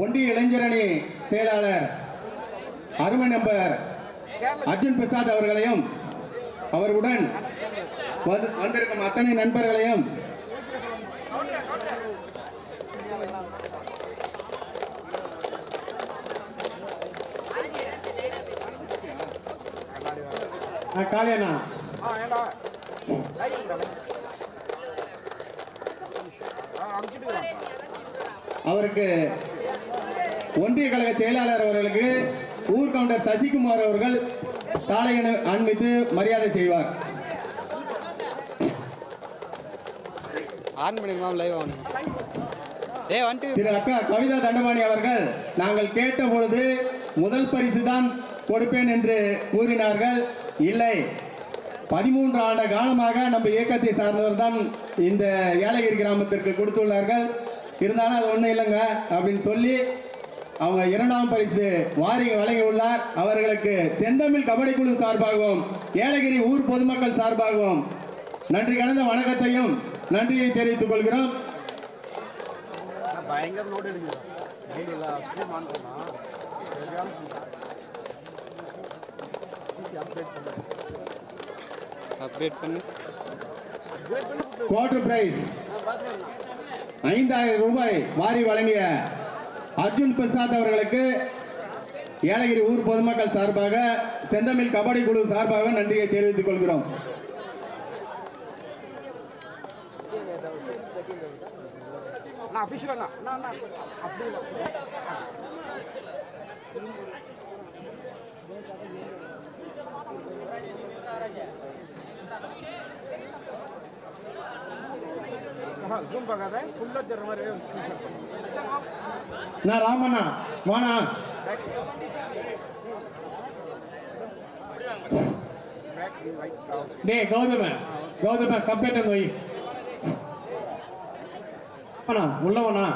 ஒன்றிய இளைஞரணி செயலாளர் அருமை நம்பர் அர்ஜுன் பிரசாத் அவர்களையும் அவருடன் வந்திருக்கும் அத்தனை நண்பர்களையும் ஆ, காளியண்ணா அவருக்கு ஒன்றிய கழக செயலாளர் அவர்களுக்கு ஊர் கவுண்டர் சசிகுமார் அவர்கள் சாலை அணி- அணிவித்து மரியாதை செய்வார். திரு அக்கா கவிதா தண்டபாணி அவர்கள் நாங்கள் கேட்ட பொழுது முதல் பரிசு தான் கொடுப்பேன் என்று கூறினார்கள். இல்லை. பதிமூன்று ஆண்டு காலமாக நம்ம இயக்கத்தை சார்ந்தவர் தான் இந்த ஏலகிரி கிராமத்திற்கு கொடுத்துள்ளார்கள். இருந்தாலும் அது ஒன்றும் இல்லைங்க அப்படின்னு சொல்லி அவங்க இரண்டாம் பரிசு வாரி வழங்கியுள்ளார். அவர்களுக்கு செந்தமிழ் கபடி குழு சார்பாகவும் ஏலகிரி ஊர் பொதுமக்கள் சார்பாகவும் நன்றி கலந்த வணக்கத்தையும் நன்றியை தெரிவித்துக் கொள்கிறோம். குவார்டர் பிரைஸ் ஐந்தாயிரம் ரூபாய் வாரி வழங்கிய அர்ஜுன் பிரசாத் அவர்களுக்கு ஏலகிரி ஊர் பொதுமக்கள் சார்பாக செந்தமிழ் கபடி குழு சார்பாக நன்றியை தெரிவித்துக் கொள்கிறோம் Thank you. நான் ராமண்ணா வாண்ணா. பேக் ரைட் கௌதம கௌதம கம்பேட்டன் வை உள்ளவனா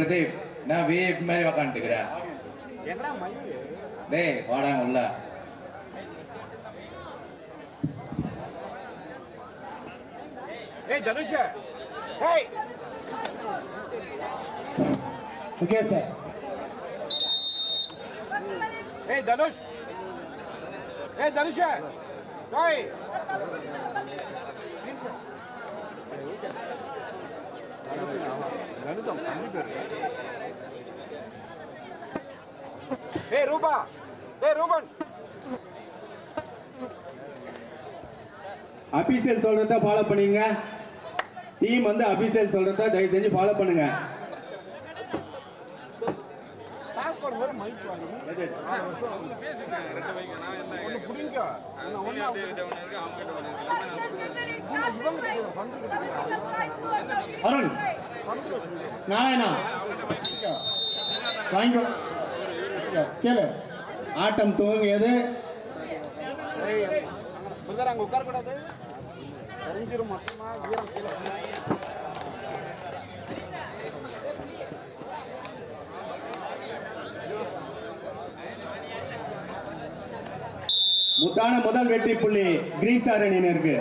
பிரதீப் நான் விஐபி மாதிரி உக்காந்துக்கிறேன் என்ன மயில் டேய் வாடா உள்ள. ஏய் தனுஷ் ஏய். Okay sir. ஏய் தனுஷ். ஏய் தனுஷ் ஏய் கணிதம் ரூபா. ஏய் ரூபன். அபிஷியல் சொல்றத ஃபாலோ பண்ணுங்க டீம் வந்து அபிஷியல் சொல்றத தயவு செஞ்சு ஃபாலோ பண்ணுங்க. பண்ணும்போது மைக் வாங்கி ஒன்று பிடிங்க அருண் நாராயணா வாங்கிக்கோ கேளு ஆட்டம் துவங்கியது அங்கே உட்காரக்கூடாது தெரிஞ்சிரும் மொத்தமாக வீரம் கீழே முத்தான முதல் வெற்றி புள்ளி கிரீன் ஸ்டார் அணியினருக்கு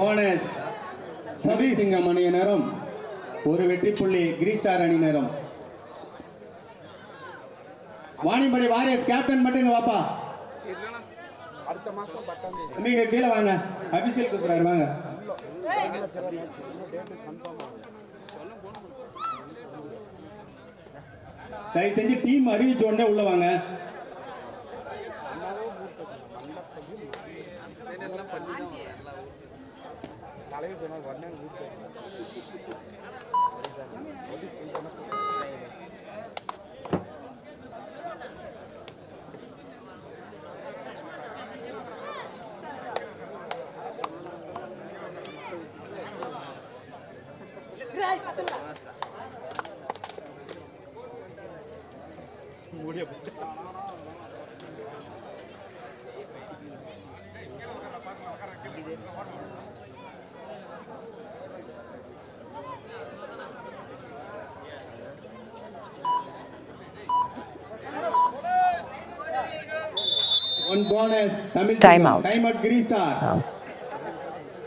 போனஸ் சபி சிங்கம் அணியினரும் ஒரு வெற்றி புள்ளி கிரீன் ஸ்டார் அணியினரும் வாணிபடி வாரியர்ஸ் கேப்டன் மட்டும் வாப்பா. இங்க கீழே வாங்க. அபிஷேக் கூப்பிடுறாரு வாங்க. தயவு செஞ்சு டீம் அறிவிச்ச உடனே உள்ள வாங்க. தலைவர் சொன்னார் வரணும் Time out. No.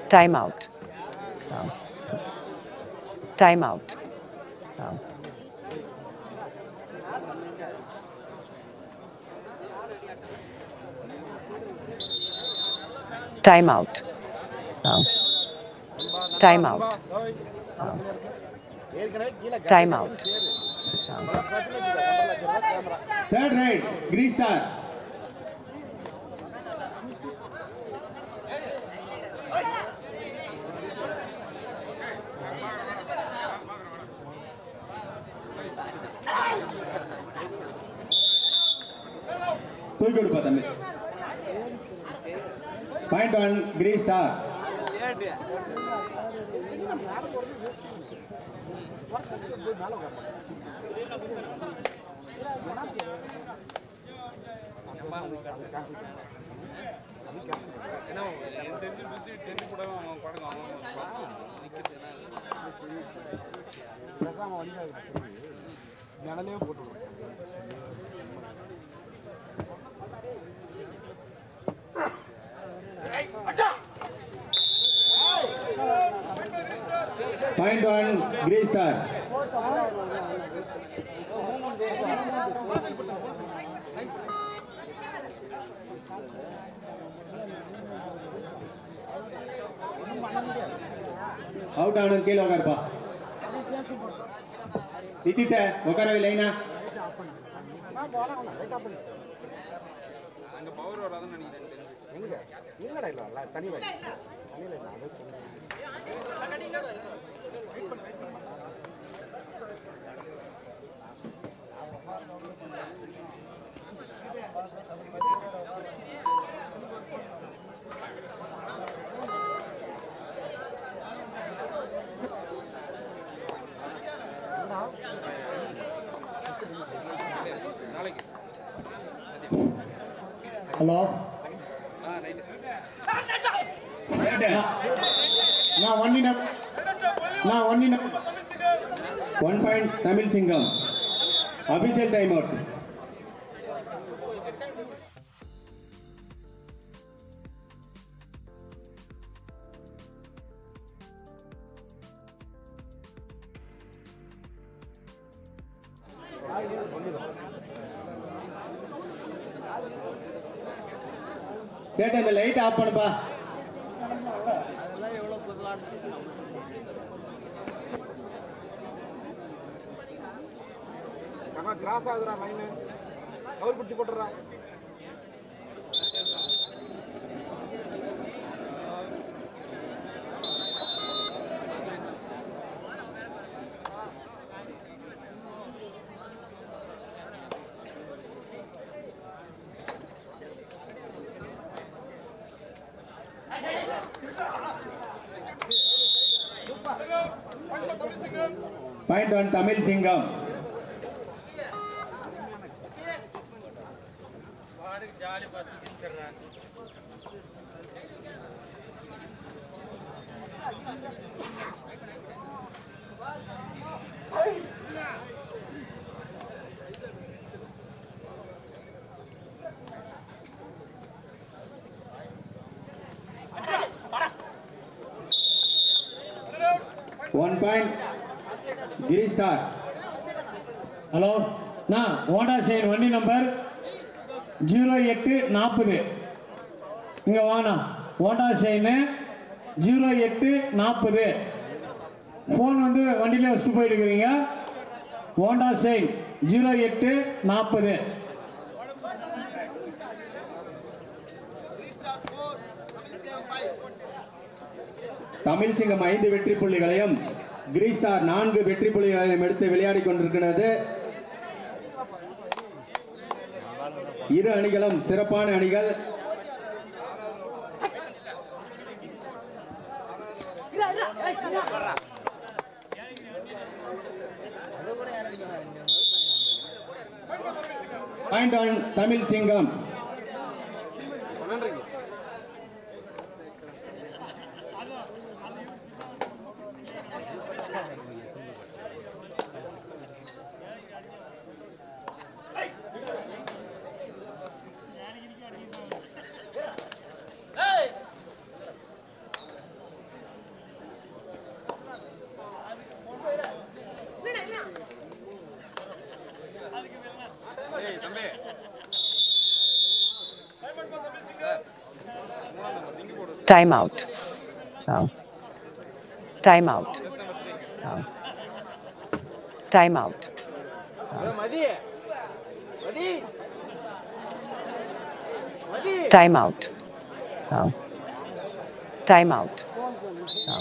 Time out. Time out. Time out. Time out. Time out. Third right, green star. தூக்கி கொடுப்பா தம்பி. பாயிண்ட் ஒன் கிரீ ஸ்டார் பேசாம நிழலே போட்டு point one green star out ஆகணும் கீழே உட்காருப்பா நிதிஷ உட்கார லைனா எங்க? இல்லடா இல்ல இல்ல தனி வழி ஹலோ நான் ஒன் இன் நான் one in one point Tamil Singam official time out சேட்டு அந்த லைட் ஆஃப் பண்ணுப்பா point one Tamil Singam one point Giri star hello நான் ஓடா செயல் வண்டி நம்பர் ஜீரோ எட்டு நாற்பது. இங்கே வாங்கண்ணா ஓட்டா செயின் ஜீரோ எட்டு நாற்பது. ஃபோன் வந்து வண்டியிலே வச்சுட்டு போயிட்டுருக்கிறீங்க. ஓண்டா செயின் ஜீரோ எட்டு நாற்பது. தமிழ் சிங்கம் ஐந்து வெற்றி புள்ளிகளையும் கிரீஸ்டார் நான்கு வெற்றி புள்ளிகளையும் எடுத்து விளையாடி கொண்டிருக்கிறது. இரு அணிகளும் சிறப்பான அணிகள். பாயிண்ட் ஆன் தமிழ் சிங்கம் Time out. No. Time out. No. Time out. மதி மதி மதி Time out. No. Time out. No.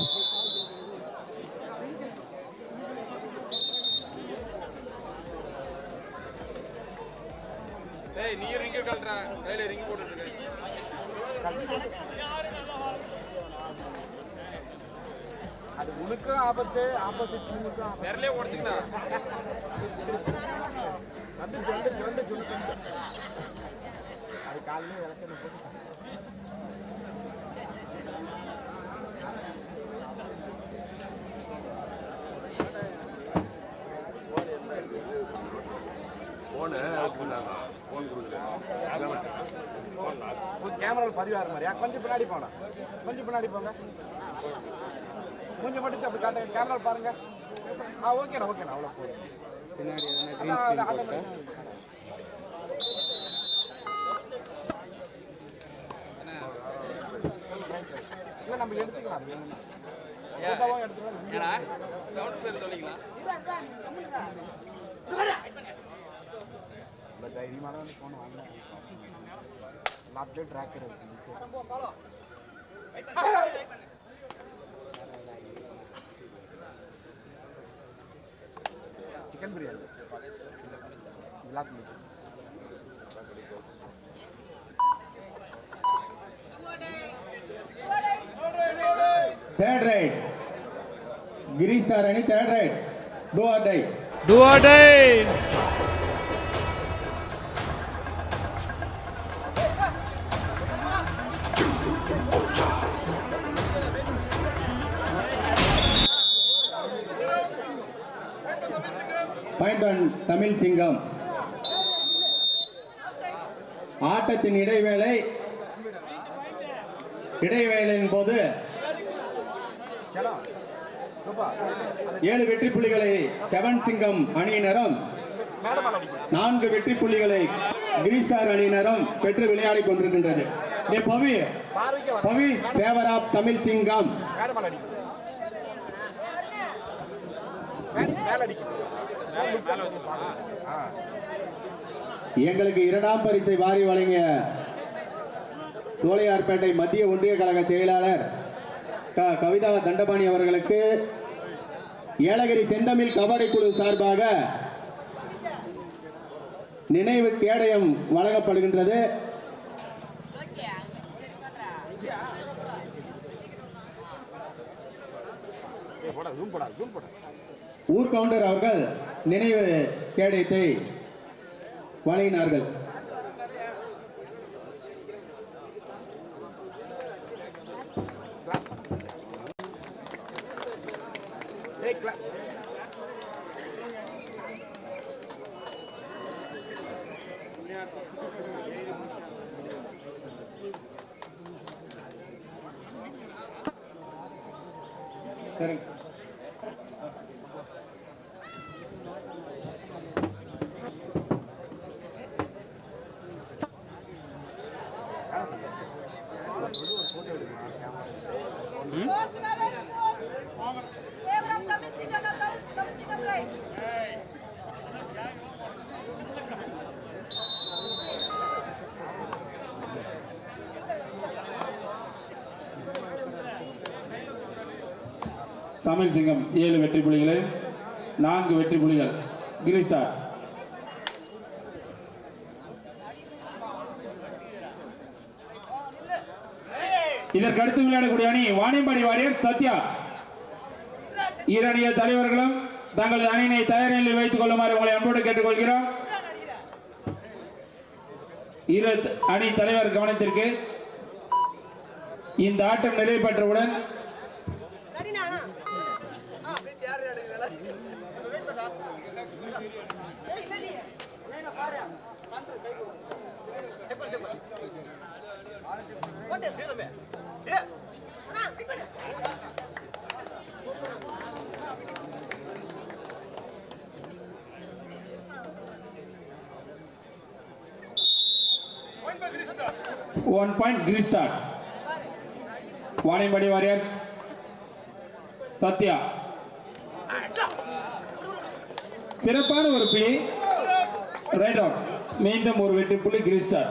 டேய் நீ ரிங்க கழட்டா கையில ரிங் போட்டுட்டு அது உனக்கும் ஆபத்து ஆப்போசிட் ஆபத்து. விரலே உடச்சிக்கணா வந்து சொல்லு சொல்லு சொல்லு அது காலையில விளக்கணும் போட்டு கேமராவில் பதிவாகிற மாதிரியா கொஞ்சம் பின்னாடி போகணும் கொஞ்சம் பின்னாடி போங்க. கொஞ்சம் மட்டும் அப்படி காட்டுங்க கேமராவில் பாருங்க ஆ ஓகேண்ணா ஓகேண்ணா அவ்வளோ போதும் பின்னாடி இல்லை நம்ம எடுத்துக்கலாம் அது வேணும்னா. போட்டோவும் எடுத்துக்கலாம் வந்து ஃபோன் வாங்க எல்லாத்துலேயும் ட்ராக்கர் இருக்கு சிக்கன் பிரியாணி. எல்லாத்துலேயும் தேர்ட் ரைட் கிரி ஸ்டார் அணி third right do or die Do or die. Tamil Singam. ஆட்டத்தின் இடைவேளை இடைவேளையின் போது ஏழு வெற்றி புள்ளிகளை செவன் சிங்கம் அணியினரும் நான்கு வெற்றி புள்ளிகளை கிரிஸ்டார் அணியினரும் பெற்று விளையாடிக் கொண்டிருக்கின்றது. டே பவி பவி ஃபேவர் ஆஃப் தமிழ் சிங்கம். எங்களுக்கு இரண்டாம் பரிசை வாரி வழங்கிய சோழையார்பேட்டை மத்திய ஒன்றிய கழக செயலாளர் க. கவிதா தண்டபாணி அவர்களுக்கு ஏலகிரி செந்தமிழ் கபடி குழு சார்பாக நினைவு கேடயம் வழங்கப்படுகின்றது. போடா ஜூம் போடா ஜூம் போடா. ஊர் கவுண்டர் அவர்கள் நினைவு கேடயத்தை வழங்கினார்கள். தமிழ் சிங்கம் ஏழு வெற்றி புலிகளை. நான்கு வெற்றி புலிகள். கிரி ஸ்டார். இதற்கு அடுத்து விளையாடக்கூடிய அணி வாணியம்பாடி வாரியர் சத்யா. ஈரணிய தலைவர்களும் தங்களது அணியினை தயார் நிலையில் வைத்துக் கொள்ளுமாறு உங்களை அன்போடு கேட்டுக்கொள்கிறோம். இரு அணி தலைவர் கவனத்திற்கு இந்த ஆட்டம் நிறைவு பெற்றவுடன் one point Giri star Vaniyambadi warriors Sathya சிறப்பான ஒரு பிளே ரைட் ஆஃப் மீண்டும் ஒரு வெற்றி புள்ளி கிரிஸ்டார்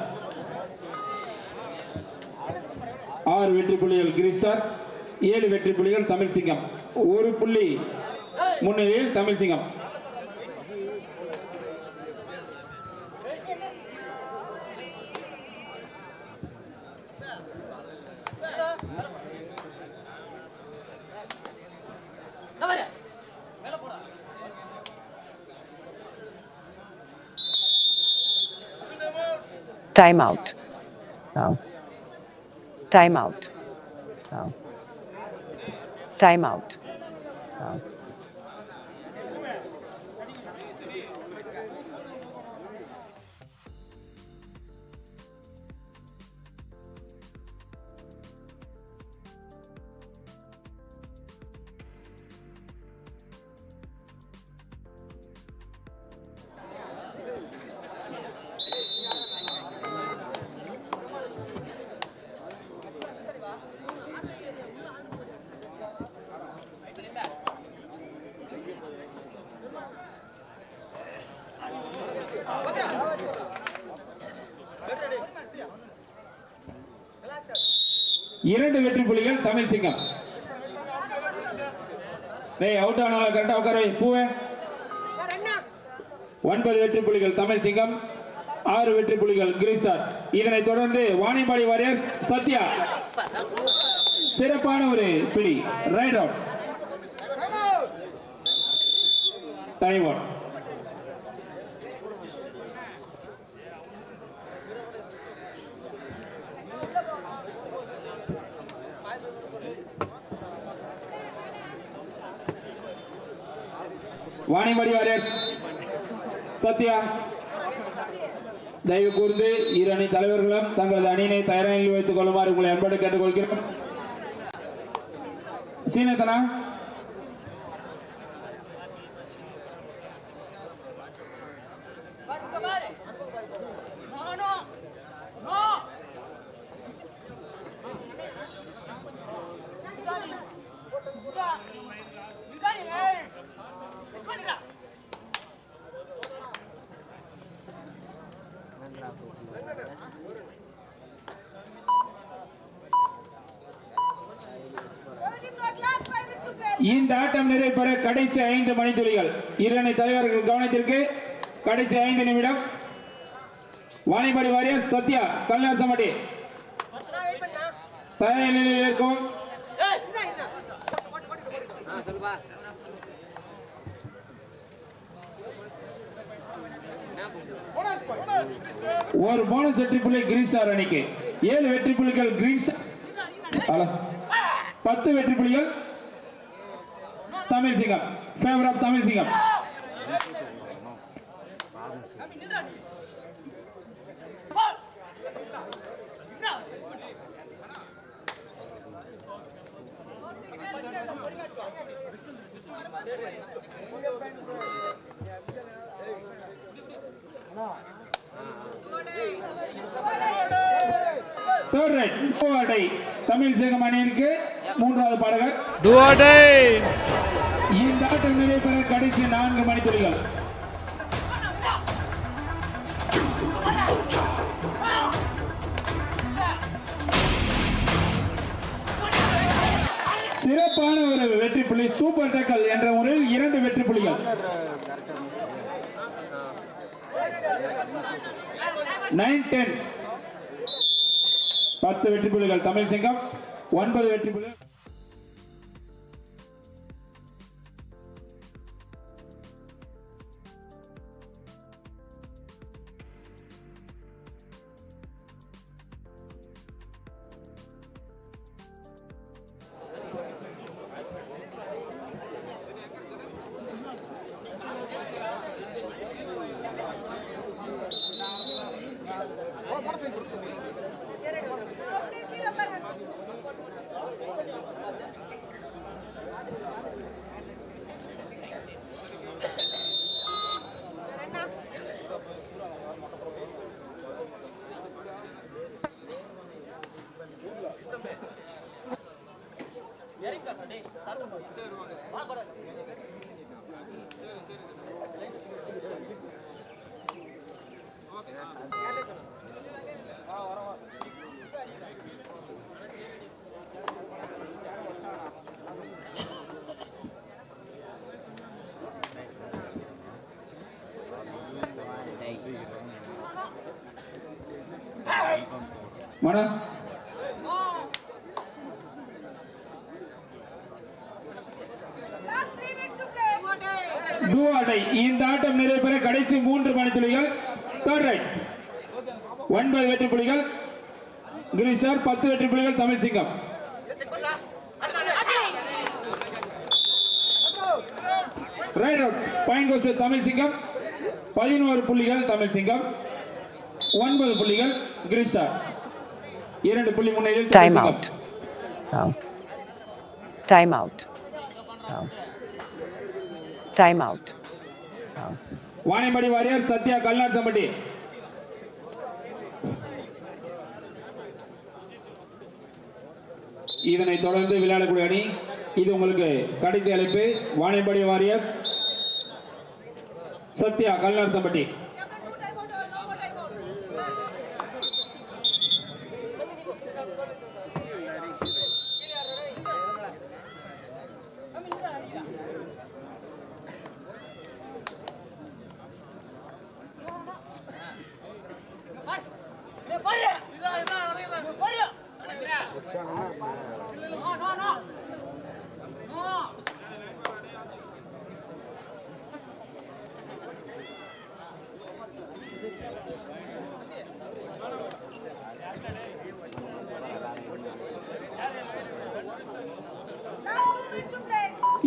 ஆறு வெற்றி புள்ளிகள் கிரிஸ்டார் ஏழு வெற்றி புள்ளிகள் தமிழ் சிங்கம். ஒரு புள்ளி முன்னிலையில் தமிழ் சிங்கம். Time out. No. Timeout. No. Timeout. இரண்டு வெற்றி புலிகள் தமிழ் சிங்கம். டேய் அவுட் ஆனால கரெக்டா உட்கார. பூவே. ஒன்பது வெற்றி புலிகள் தமிழ் சிங்கம். ஆறு வெற்றி புலிகள் கிரிஸ்டார் இதனைத் தொடர்ந்து வாணிபாடி வாரியர்ஸ் சத்யா. சிறப்பான ஒரு பிடி. Right out time out Vaniyambadi warriors Sathya தயவு கூர்ந்து இரு அணி தலைவர்களும் தங்களது அணியினை தயாராக வைத்துக் கொள்ளுமாறு உங்களை அன்போடு கேட்டுக்கொள்கிறோம். சீனத்தனா இந்த ஆட்டம் நிறைவு கடைசி ஐந்து மணித்துளிகள் இரணை தலைவர்கள் கவனத்திற்கு கடைசி ஐந்து நிமிடம். வாணிபடி வாரியர் சத்யா கல்லார் சமட்டி தயார் நிலையில் இருக்கும். ஒரு போனஸ் வெற்றி புள்ளி கிரீன் ஸ்டார் அணிக்கு. ஏழு வெற்றி புள்ளிகள் கிரீன் ஸ்டார் பத்து வெற்றி புள்ளிகள் தமிழ் சிங்கம். ஃபேவர் ஆஃப் தமிழ் சிங்கம். தமிழ் சிங்கம் அணியிற்கு மூன்றாவது பாடகர். ஆட்டம் நடைபெற கடைசி நான்கு மணித்துளிகள். சிறப்பான ஒரு வெற்றி புள்ளி சூப்பர் டக்கல் என்ற முறையில் இரண்டு வெற்றி புள்ளிகள் நைன் டென் பத்து வெற்றி புள்ளிகள் தமிழ் சிங்கம். ஒன்பது வெற்றி புள்ளி மனம். இந்த ஆட்டம் நிறைவேற கடைசி மூன்று மணித்துளிகள் தேர்ட் ஒன்பது வெற்றி புலிகள். கிரீஷர் பத்து வெற்றி புலிகள் Tamil Singam. Right out point goes Tamil Singam. பதினோரு புள்ளிகள் தமிழ் சிங்கம். ஒன்பது புள்ளிகள் Giri star Time out. No. Time out. No. Vaniyambadi warrior Sathya கல்நாட் சம்பட்டி இதனை தொடர்ந்து விளையாடக்கூடிய அணி இது உங்களுக்கு கடைசி அழைப்பு வாணியம்படி வாரியர்ஸ் சத்யா கல்நாட் சம்பட்டி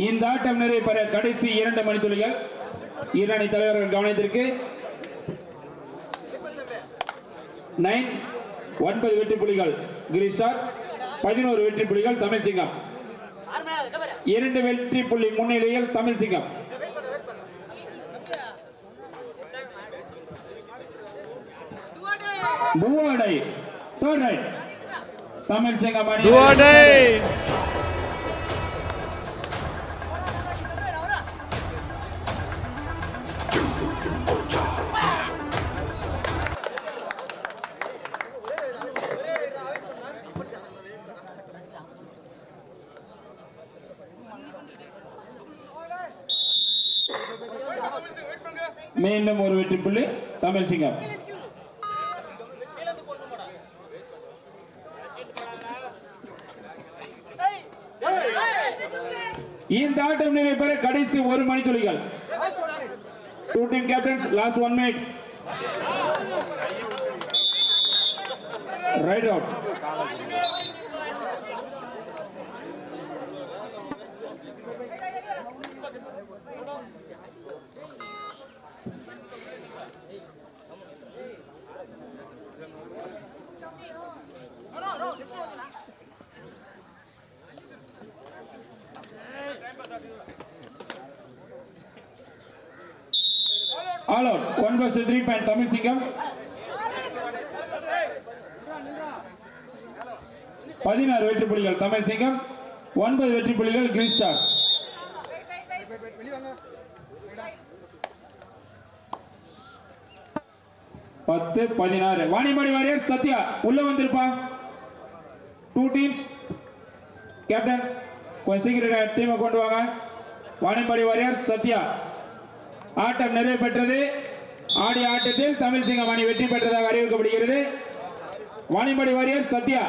இந்த ஆட்டம் நிறைவு பெற கடைசி இரண்டு மணித்துளிகள் ஈரணி தலைவர்கள் கவனத்திற்கு நைன் ஒன்பது வெற்றி புலிகள் கிரீஷார் பதினோரு வெற்றி புலிகள் தமிழ் சிங்கம். இரண்டு வெற்றி புள்ளி முன்னிலையில் தமிழ் சிங்கம். பூவாடை தேர்ட் தமிழ் சிங்கம் அணி மீண்டும் ஒரு வெற்றி புள்ளி தமிழ் சிங்கம். இந்த ஆட்டம் நிறைவு பெற கடைசி ஒரு மணித்துளிகள். Two team captains last one minute right out all out one plus three point Tamil Singam பதினாறு வெற்றி புலிகள். தமிழ் சிங்கம் ஒன்பது வெற்றி புள்ளிகள் கிரீன் ஸ்டார் பத்து பதினாறு. வாணிமணி வாரியர் சத்யா உள்ள வந்திருப்பா. டூ டீம்ஸ் கேப்டன் கொஞ்சம் சீக்கிரம் டீமை கொண்டு வாங்க. வாணிமணி வாரியர் சத்யா. ஆட்டம் நிறைவு பெற்றது. ஆடிய ஆட்டத்தில் தமிழ் சிங்கம் அணி வெற்றி பெற்றதாக அறிவிக்கப்படுகிறது. வாணிம்பாடி வாரியர் சத்யா.